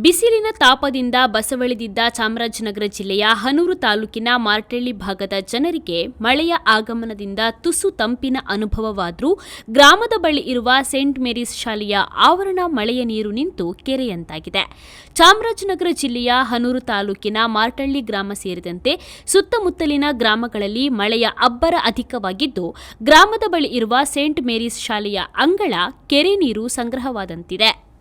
ಬಿಸಿಲಿನ ತಾಪದಿಂದ ಬಸವಳಿದಿದ್ದ ಚಾಮರಾಜನಗರ ಜಿಲ್ಲೆಯ ಹನೂರು ತಾಲೂಕಿನ ಮಾರ್ಟಳ್ಳಿ ಭಾಗದ ಜನರಿಗೆ ಮಳೆಯ ಆಗಮನದಿಂದ ತುಸು ತಂಪಿನ ಅನುಭವವಾದರೂ ಗ್ರಾಮದ ಬಳಿ ಇರುವ ಸೇಂಟ್ ಮೇರಿಸ್ ಶಾಲೆಯ ಆವರಣ ಮಳೆಯ ನೀರು ನಿಂತು ಕೆರೆಯಂತಾಗಿದೆ. ಚಾಮರಾಜನಗರ ಜಿಲ್ಲೆಯ ಹನೂರು ತಾಲೂಕಿನ ಮಾರ್ಟಳ್ಳಿ ಗ್ರಾಮ ಸೇರಿದಂತೆ ಸುತ್ತಮುತ್ತಲಿನ ಗ್ರಾಮಗಳಲ್ಲಿ ಮಳೆಯ ಅಬ್ಬರ ಅಧಿಕವಾಗಿದ್ದು, ಗ್ರಾಮದ ಬಳಿ ಇರುವ ಸೇಂಟ್ ಮೇರಿಸ್ ಶಾಲೆಯ ಅಂಗಳ ಕೆರೆ ನೀರು ಸಂಗ್ರಹವಾದಂತಿದೆ.